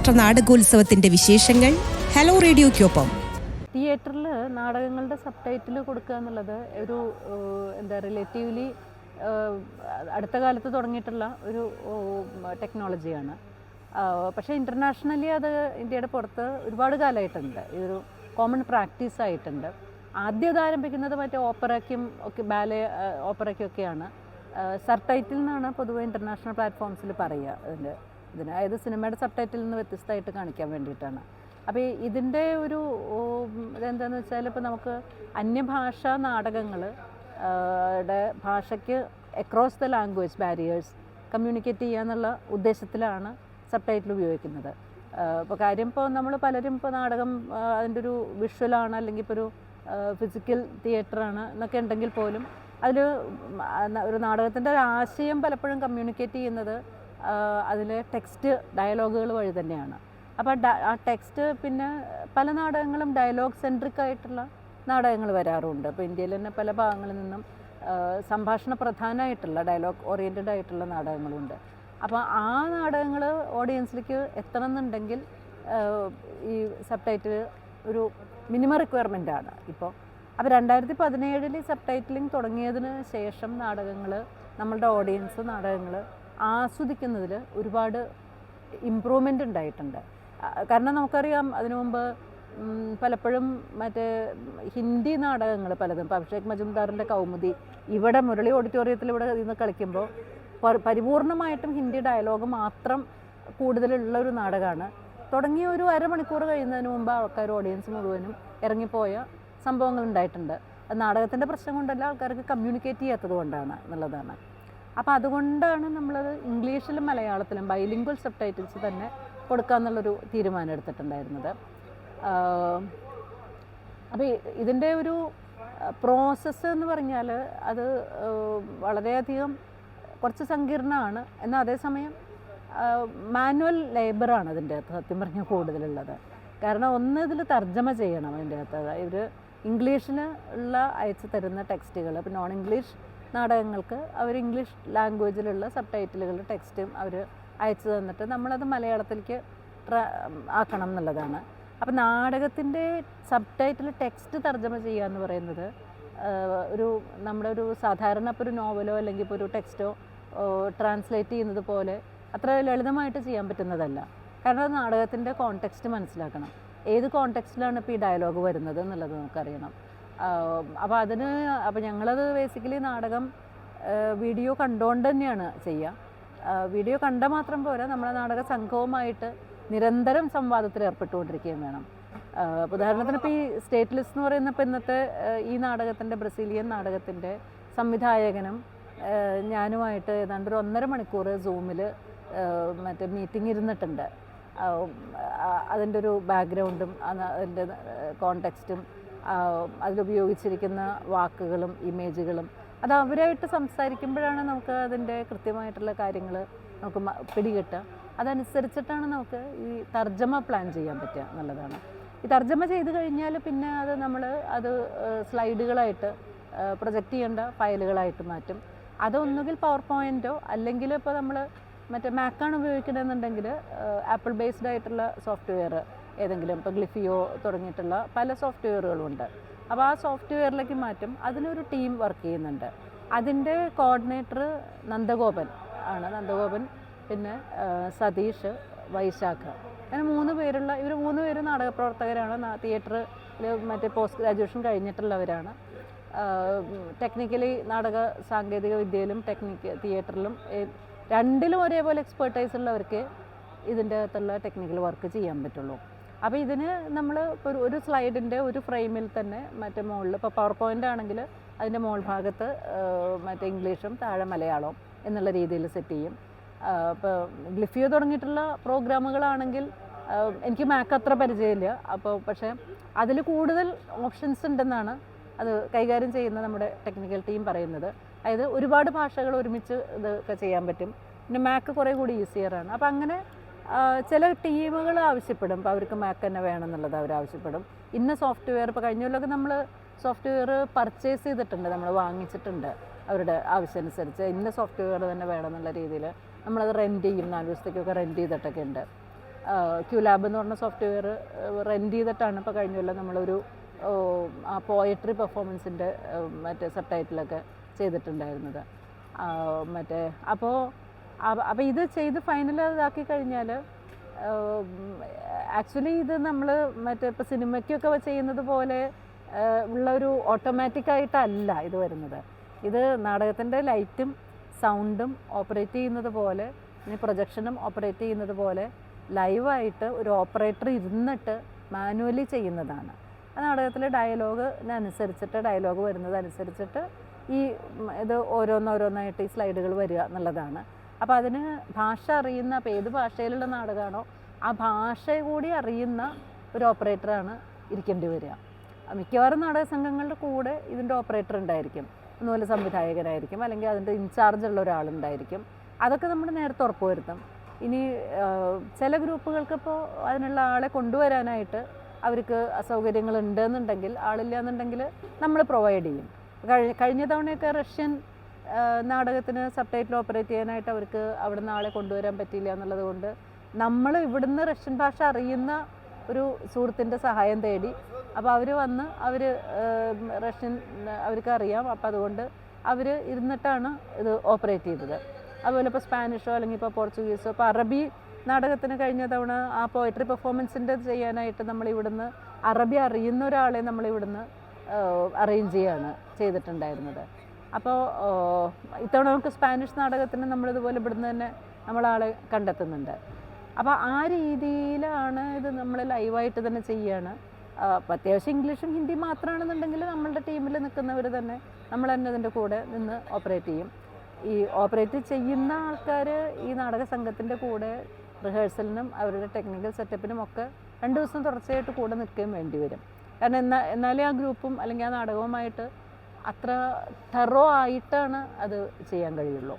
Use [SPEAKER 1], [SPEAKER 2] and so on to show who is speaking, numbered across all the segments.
[SPEAKER 1] അന്താരാഷ്ട്ര നാടകോത്സവത്തിന്റെ വിശേഷങ്ങൾ ഹലോ റേഡിയോയ്ക്കൊപ്പം.
[SPEAKER 2] തിയേറ്ററിൽ നാടകങ്ങളുടെ സബ് ടൈറ്റിൽ കൊടുക്കുക എന്നുള്ളത് ഒരു എന്താ റിലേറ്റീവ്ലി അടുത്ത കാലത്ത് തുടങ്ങിയിട്ടുള്ള ഒരു ടെക്നോളജിയാണ് പക്ഷേ ഇന്റർനാഷണലി അത് ഇന്ത്യയുടെ പുറത്ത് ഒരുപാട് കാലമായിട്ടുണ്ട്. ഇതൊരു കോമൺ പ്രാക്ടീസ് ആയിട്ടുണ്ട്. ആദ്യം ഇത് ആരംഭിക്കുന്നത് മറ്റേ ഓപ്പറയ്ക്കും ഒക്കെ ബാലെ ഓപ്പറയ്ക്കും ഒക്കെയാണ് സബ് ടൈറ്റിൽ നിന്നാണ് പൊതുവെ ഇന്റർനാഷണൽ പ്ലാറ്റ്ഫോംസിൽ പറയുക. ഇതിന്റെ ഇതിന്. അതായത് സിനിമയുടെ സബ് ടൈറ്റിൽ നിന്ന് വ്യത്യസ്തമായിട്ട് കാണിക്കാൻ വേണ്ടിയിട്ടാണ്. അപ്പോൾ ഇതിന്റെ ഒരു ഇതെന്താണെന്ന് വെച്ചാൽ ഇപ്പോൾ നമുക്ക് അന്യഭാഷാ നാടകങ്ങൾ ഭാഷയ്ക്ക് across the language barriers communicate ചെയ്യുക എന്നുള്ള ഉദ്ദേശത്തിലാണ് സബ് ടൈറ്റിൽ ഉപയോഗിക്കുന്നത് ഇപ്പോൾ കാര്യം ഇപ്പോൾ നമ്മൾ പലരും ഇപ്പോൾ നാടകം അതിന്റെ ഒരു വിഷ്വലാണ് അല്ലെങ്കിൽ ഇപ്പോൾ ഒരു ഫിസിക്കൽ തിയേറ്ററാണ് എന്നൊക്കെ ഉണ്ടെങ്കിൽ പോലും അതിൽ ഒരു നാടകത്തിന്റെ ഒരു ആശയം പലപ്പോഴും കമ്മ്യൂണിക്കേറ്റ് ചെയ്യുന്നത് അതിലെ ടെക്സ്റ്റ് ഡയലോഗുകൾ വഴി തന്നെയാണ്. അപ്പോൾ ആ ടെക്സ്റ്റ് പിന്നെ പല നാടകങ്ങളും ഡയലോഗ് സെൻട്രിക് ആയിട്ടുള്ള നാടകങ്ങൾ വരാറുണ്ട്. അപ്പോൾ ഇന്ത്യയിൽ തന്നെ പല ഭാഗങ്ങളിൽ നിന്നും സംഭാഷണ പ്രധാനമായിട്ടുള്ള ഡയലോഗ് ഓറിയന്റഡ് ആയിട്ടുള്ള നാടകങ്ങളുണ്ട്. അപ്പോൾ ആ നാടകങ്ങൾ ഓഡിയൻസിലേക്ക് എത്തണം എന്നുണ്ടെങ്കിൽ ഈ സബ് ടൈറ്റിൽ ഒരു മിനിമം റിക്വയർമെന്റ് ആണ്. ഇപ്പോൾ അപ്പോൾ രണ്ടായിരത്തി പതിനേഴിൽ സബ് ടൈറ്റിലിംഗ് തുടങ്ങിയതിന് ശേഷം നാടകങ്ങൾ നമ്മളുടെ ഓഡിയൻസ് നാടകങ്ങൾ ആസ്വദിക്കുന്നതിൽ ഒരുപാട് ഇമ്പ്രൂവ്മെന്റ് ഉണ്ടായിട്ടുണ്ട്. കാരണം നമുക്കറിയാം അതിനു മുമ്പ് പലപ്പോഴും മറ്റേ ഹിന്ദി നാടകങ്ങൾ പലതും. ഇപ്പോൾ അഭിഷേക് മജുംദാറിന്റെ കൗമുദി ഇവിടെ മുരളി ഓഡിറ്റോറിയത്തിൽ ഇവിടെ നിന്ന് കളിക്കുമ്പോൾ പരിപൂർണമായിട്ടും ഹിന്ദി ഡയലോഗ് മാത്രം കൂടുതലുള്ള ഒരു നാടകമാണ് തുടങ്ങിയ ഒരു അരമണിക്കൂർ കഴിയുന്നതിന് മുമ്പ് ആൾക്കാർ ഓഡിയൻസ് മുഴുവനും ഇറങ്ങിപ്പോയ സംഭവങ്ങൾ ഉണ്ടായിട്ടുണ്ട്. നാടകത്തിന്റെ പ്രശ്നം കൊണ്ടല്ല ആൾക്കാർക്ക് കമ്മ്യൂണിക്കേറ്റ് ചെയ്യാത്തത് കൊണ്ടാണ് എന്നുള്ളതാണ്. അപ്പോൾ അതുകൊണ്ടാണ് നമ്മളത് ഇംഗ്ലീഷിലും മലയാളത്തിലും ബൈലിംഗ്വൽ സബ് ടൈറ്റിൽസ് തന്നെ കൊടുക്കുക എന്നുള്ളൊരു തീരുമാനം എടുത്തിട്ടുണ്ടായിരുന്നത്. അപ്പോൾ ഇതിന്റെ ഒരു പ്രോസസ്സ് എന്ന് പറഞ്ഞാൽ അത് വളരെയധികം കുറച്ച് സങ്കീർണമാണ്. എന്നാൽ അതേസമയം മാനുവൽ ലേബറാണ് അതിന്റെ അകത്ത് സത്യം പറഞ്ഞാൽ കൂടുതലുള്ളത്. കാരണം ഒന്ന് ഇതിൽ തർജമ ചെയ്യണം അതിന്റെ അകത്ത്. ഇവർ ഇംഗ്ലീഷിന് ഉള്ള അയച്ചു തരുന്ന ടെക്സ്റ്റുകൾ ഇപ്പോൾ നോൺ ഇംഗ്ലീഷ് നാടകങ്ങൾക്ക് അവർ ഇംഗ്ലീഷ് ലാംഗ്വേജിലുള്ള സബ് ടൈറ്റിലുകൾ ടെക്സ്റ്റും അവർ അയച്ചു തന്നിട്ട് നമ്മളത് മലയാളത്തിലേക്ക് ആക്കണം എന്നുള്ളതാണ്. അപ്പം നാടകത്തിന്റെ സബ് ടൈറ്റിൽ ടെക്സ്റ്റ് തർജമ ചെയ്യുക എന്ന് പറയുന്നത് ഒരു നമ്മുടെ ഒരു സാധാരണ ഇപ്പോൾ ഒരു നോവലോ അല്ലെങ്കിൽ ഇപ്പോൾ ഒരു ടെക്സ്റ്റോ ട്രാൻസ്ലേറ്റ് ചെയ്യുന്നത് പോലെ അത്ര ലളിതമായിട്ട് ചെയ്യാൻ പറ്റുന്നതല്ല. കാരണം നാടകത്തിന്റെ കോണ്ടെക്സ്റ്റ് മനസ്സിലാക്കണം. ഏത് കോണ്ടെക്സ്റ്റിലാണ് ഇപ്പോൾ ഈ ഡയലോഗ് വരുന്നത് എന്നുള്ളത് നമുക്കറിയണം. അപ്പോൾ അതിന് അപ്പോൾ ഞങ്ങളത് ബേസിക്കലി നാടകം വീഡിയോ കണ്ടുകൊണ്ട് തന്നെയാണ് ചെയ്യുക വീഡിയോ കണ്ട മാത്രം പോരാ നമ്മുടെ നാടക സംഘവുമായിട്ട് നിരന്തരം സംവാദത്തിൽ ഏർപ്പെട്ടുകൊണ്ടിരിക്കുകയും വേണം. ഉദാഹരണത്തിന് ഇപ്പോൾ ഈ സ്റ്റേറ്റ് ലിസ്റ്റ് എന്ന് പറയുന്ന ഇപ്പോൾ ഇന്നത്തെ ഈ നാടകത്തിന്റെ ബ്രസീലിയൻ നാടകത്തിന്റെ സംവിധായകനും ഞാനുമായിട്ട് ഏതാണ്ട് ഒരു ഒന്നര മണിക്കൂർ സൂമിൽ മറ്റേ മീറ്റിംഗ് ഇരുന്നിട്ടുണ്ട്. അതിന്റെ ഒരു ബാക്ക്ഗ്രൗണ്ടും അതിന്റെ കോണ്ടെക്സ്റ്റും അതിലുപയോഗിച്ചിരിക്കുന്ന വാക്കുകളും ഇമേജുകളും അത് അവരായിട്ട് സംസാരിക്കുമ്പോഴാണ് നമുക്ക് അതിന്റെ കൃത്യമായിട്ടുള്ള കാര്യങ്ങൾ നമുക്ക് പിടികിട്ടുക. അതനുസരിച്ചിട്ടാണ് നമുക്ക് ഈ തർജമ പ്ലാൻ ചെയ്യാൻ പറ്റുക എന്നുള്ളതാണ്. ഈ തർജമ ചെയ്ത് കഴിഞ്ഞാൽ പിന്നെ അത് നമ്മൾ അത് സ്ലൈഡുകളായിട്ട് പ്രൊജക്റ്റ് ചെയ്യേണ്ട ഫയലുകളായിട്ട് മാറ്റും. അതൊന്നുകിൽ പവർ പോയിന്റോ അല്ലെങ്കിൽ ഇപ്പോൾ നമ്മൾ മറ്റേ മാക്കാണ് ഉപയോഗിക്കണമെന്നുണ്ടെങ്കിൽ ആപ്പിൾ ബേസ്ഡ് ആയിട്ടുള്ള സോഫ്റ്റ്വെയർ ഏതെങ്കിലും ഇപ്പോൾ ഗ്ലിഫിയോ തുടങ്ങിയിട്ടുള്ള പല സോഫ്റ്റ്വെയറുകളുണ്ട് അപ്പോൾ ആ സോഫ്റ്റ്വെയറിലേക്ക് മാറ്റും. അതിനൊരു ടീം വർക്ക് ചെയ്യുന്നുണ്ട്. അതിന്റെ കോർഡിനേറ്റർ നന്ദഗോപൻ ആണ്. നന്ദഗോപൻ പിന്നെ സതീഷ് വൈശാഖ്. അങ്ങനെ മൂന്ന് പേരുള്ള ഇവർ മൂന്ന് പേര് നാടകപ്രവർത്തകരാണ്. തിയേറ്ററിൽ മറ്റേ പോസ്റ്റ് ഗ്രാജുവേഷൻ കഴിഞ്ഞിട്ടുള്ളവരാണ്. ടെക്നിക്കലി നാടക സാങ്കേതിക വിദ്യയിലും ടെക്നിക്ക് തിയേറ്ററിലും രണ്ടിലും ഒരേപോലെ എക്സ്പേർട്ടൈസ് ഉള്ളവർക്ക് ഇതിന്റെ അകത്തുള്ള ടെക്നിക്കൽ വർക്ക് ചെയ്യാൻ പറ്റുള്ളൂ. അപ്പോൾ ഇതിന് നമ്മൾ ഒരു ഒരു സ്ലൈഡിന്റെ ഒരു ഫ്രെയിമിൽ തന്നെ മറ്റേ മുകളിൽ ഇപ്പോൾ പവർ പോയിന്റ് ആണെങ്കിൽ അതിന്റെ മുകൾ ഭാഗത്ത് മറ്റേ ഇംഗ്ലീഷും താഴെ മലയാളവും എന്നുള്ള രീതിയിൽ സെറ്റ് ചെയ്യും. ഇപ്പോൾ ഗ്ലിഫിയോ തുടങ്ങിയിട്ടുള്ള പ്രോഗ്രാമുകളാണെങ്കിൽ എനിക്ക് മാക്ക് അത്ര പരിചയമില്ല. അപ്പോൾ പക്ഷേ അതിൽ കൂടുതൽ ഓപ്ഷൻസ് ഉണ്ടെന്നാണ് അത് കൈകാര്യം ചെയ്യുന്ന നമ്മുടെ ടെക്നിക്കൽ ടീം പറയുന്നത്. അതായത് ഒരുപാട് ഭാഷകൾ ഒരുമിച്ച് ഇതൊക്കെ ചെയ്യാൻ പറ്റും. പിന്നെ മാക്ക് കുറേ കൂടി ഈസിയറാണ്. അപ്പോൾ അങ്ങനെ ചില ടീമുകൾ ആവശ്യപ്പെടും. ഇപ്പോൾ അവർക്ക് മാക്ക് തന്നെ വേണമെന്നുള്ളത് അവർ ആവശ്യപ്പെടും. ഇന്ന സോഫ്റ്റ്വെയർ ഇപ്പോൾ കഴിഞ്ഞ കൊല്ലമൊക്കെ നമ്മൾ സോഫ്റ്റ്വെയർ പർച്ചേസ് ചെയ്തിട്ടുണ്ട്. നമ്മൾ വാങ്ങിച്ചിട്ടുണ്ട് അവരുടെ ആവശ്യമനുസരിച്ച്. ഇന്ന സോഫ്റ്റ്വെയർ തന്നെ വേണമെന്നുള്ള രീതിയിൽ നമ്മളത് റെന്റ് ചെയ്യും. നാല് ദിവസത്തേക്കൊക്കെ റെന്റ് ചെയ്തിട്ടൊക്കെ ഉണ്ട്. ക്യൂ ലാബ് എന്ന് പറഞ്ഞ സോഫ്റ്റ്വെയർ റെന്റ് ചെയ്തിട്ടാണ് ഇപ്പോൾ കഴിഞ്ഞ കൊല്ലം നമ്മളൊരു ആ പോയട്രി പെർഫോമൻസിന്റെ മറ്റേ ടൈറ്റിലൊക്കെ ചെയ്തിട്ടുണ്ടായിരുന്നത്. മറ്റേ അപ്പോൾ അപ്പോൾ ഇത് ചെയ്ത് ഫൈനൽ ഇതാക്കി കഴിഞ്ഞാൽ ആക്ച്വലി ഇത് നമ്മൾ മറ്റേ ഇപ്പോൾ സിനിമയ്ക്കൊക്കെ ചെയ്യുന്നത് പോലെ ഉള്ള ഒരു ഓട്ടോമാറ്റിക് ആയിട്ടല്ല ഇത് വരുന്നത്. ഇത് നാടകത്തിന്റെ ലൈറ്റും സൗണ്ടും ഓപ്പറേറ്റ് ചെയ്യുന്നത് പോലെ ഇനി പ്രൊജക്ഷനും ഓപ്പറേറ്റ് ചെയ്യുന്നത് പോലെ ലൈവായിട്ട് ഒരു ഓപ്പറേറ്റർ ഇരുന്നിട്ട് മാനുവലി ചെയ്യുന്നതാണ്. ആ നാടകത്തിലെ ഡയലോഗിനനുസരിച്ചിട്ട് ഡയലോഗ് വരുന്നതനുസരിച്ചിട്ട് ഈ ഇത് ഓരോന്നോരോന്നായിട്ട് ഈ സ്ലൈഡുകൾ വരിക എന്നുള്ളതാണ്. അപ്പോൾ അതിന് ഭാഷ അറിയുന്ന അപ്പോൾ ഏത് ഭാഷയിലുള്ള നാടകമാണോ ആ ഭാഷ കൂടി അറിയുന്ന ഒരു ഓപ്പറേറ്ററാണ് ഇരിക്കേണ്ടി വരിക. മിക്കവാറും നാടക സംഘങ്ങളുടെ കൂടെ ഇതിന്റെ ഓപ്പറേറ്റർ ഉണ്ടായിരിക്കും. ഒന്നുപോലെ സംവിധായകരായിരിക്കും അല്ലെങ്കിൽ അതിന്റെ ഇൻചാർജ് ഉള്ള ഒരാളുണ്ടായിരിക്കും. അതൊക്കെ നമ്മൾ നേരത്തെ ഉറപ്പ് വരുത്തും. ഇനി ചില ഗ്രൂപ്പുകൾക്കിപ്പോൾ അതിനുള്ള ആളെ കൊണ്ടുവരാനായിട്ട് അവർക്ക് അസൗകര്യങ്ങൾ ഉണ്ടെന്നുണ്ടെങ്കിൽ ആളില്ല എന്നുണ്ടെങ്കിൽ നമ്മൾ പ്രൊവൈഡ് ചെയ്യും. കഴിഞ്ഞ തവണയൊക്കെ റഷ്യൻ നാടകത്തിന് സബ് ടൈറ്റിൽ ഓപ്പറേറ്റ് ചെയ്യാനായിട്ട് അവർക്ക് അവിടെ നിന്ന് ആളെ കൊണ്ടുവരാൻ പറ്റിയില്ല എന്നുള്ളത് കൊണ്ട് നമ്മൾ ഇവിടുന്ന് റഷ്യൻ ഭാഷ അറിയുന്ന ഒരു സുഹൃത്തിന്റെ സഹായം തേടി. അപ്പോൾ അവർ വന്ന് അവർ റഷ്യൻ അവർക്ക് അറിയാം. അപ്പോൾ അതുകൊണ്ട് അവർ ഇരുന്നിട്ടാണ് ഇത് ഓപ്പറേറ്റ് ചെയ്തത്. അതുപോലെ ഇപ്പോൾ സ്പാനിഷോ അല്ലെങ്കിൽ ഇപ്പോൾ പോർച്ചുഗീസോ ഇപ്പോൾ അറബി നാടകത്തിന് കഴിഞ്ഞ തവണ ആ പോയട്രി പെർഫോമൻസിന്റെ ചെയ്യാനായിട്ട് നമ്മൾ ഇവിടുന്ന് അറബി അറിയുന്ന ഒരാളെ നമ്മൾ ഇവിടുന്ന് അറേഞ്ച് ചെയ്യാണ് ചെയ്തിട്ടുണ്ടായിരുന്നത്. അപ്പോൾ ഇത്തവണ നമുക്ക് സ്പാനിഷ് നാടകത്തിന് നമ്മളിതുപോലെ ഇവിടുന്ന് തന്നെ നമ്മളാളെ കണ്ടെത്തുന്നുണ്ട്. അപ്പോൾ ആ രീതിയിലാണ് ഇത് നമ്മൾ ലൈവായിട്ട് തന്നെ ചെയ്യുകയാണ് അപ്പോൾ അത്യാവശ്യം ഇംഗ്ലീഷും ഹിന്ദി മാത്രമാണെന്നുണ്ടെങ്കിൽ നമ്മളുടെ ടീമിൽ നിൽക്കുന്നവർ തന്നെ നമ്മൾ തന്നെ അതിന്റെ കൂടെ നിന്ന് ഓപ്പറേറ്റ് ചെയ്യും. ഈ ഓപ്പറേറ്റ് ചെയ്യുന്ന ആൾക്കാർ ഈ നാടക സംഘത്തിന്റെ കൂടെ റിഹേഴ്സലിനും അവരുടെ ടെക്നിക്കൽ സെറ്റപ്പിനും ഒക്കെ രണ്ട് ദിവസം തുടർച്ചയായിട്ട് കൂടെ നിൽക്കുകയും വേണ്ടി വരും. കാരണം എന്നാൽ എന്നാലേ ആ ഗ്രൂപ്പും അല്ലെങ്കിൽ ആ നാടകവുമായിട്ട് അത്ര തെറോ ആയിട്ടാണ് അത് ചെയ്യാൻ കഴിയുള്ളൂ.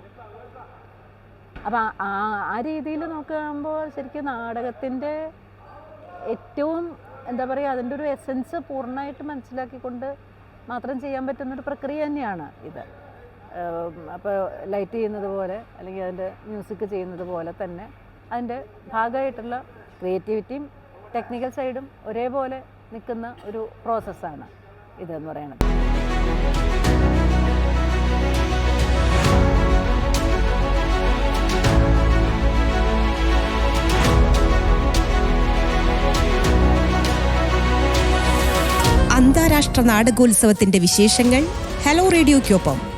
[SPEAKER 2] അപ്പം ആ ആ രീതിയിൽ നോക്കുമ്പോൾ ശരിക്കും നാടകത്തിന്റെ ഏറ്റവും എന്താ പറയുക അതിന്റെ ഒരു എസൻസ് പൂർണമായിട്ട് മനസ്സിലാക്കിക്കൊണ്ട് മാത്രം ചെയ്യാൻ പറ്റുന്നൊരു പ്രക്രിയ തന്നെയാണ് ഇത്. അപ്പോൾ ലൈറ്റ് ചെയ്യുന്നത് പോലെ അല്ലെങ്കിൽ അതിന്റെ മ്യൂസിക് ചെയ്യുന്നത് പോലെ തന്നെ അതിന്റെ ഭാഗമായിട്ടുള്ള ക്രിയേറ്റിവിറ്റിയും ടെക്നിക്കൽ സൈഡും ഒരേപോലെ നിൽക്കുന്ന ഒരു പ്രോസസ്സാണ് ഇതെന്ന് പറയുന്നത്
[SPEAKER 1] അന്താരാഷ്ട്ര നാടകോത്സവത്തിന്റെ വിശേഷങ്ങൾ ഹലോ റേഡിയോയ്ക്കൊപ്പം.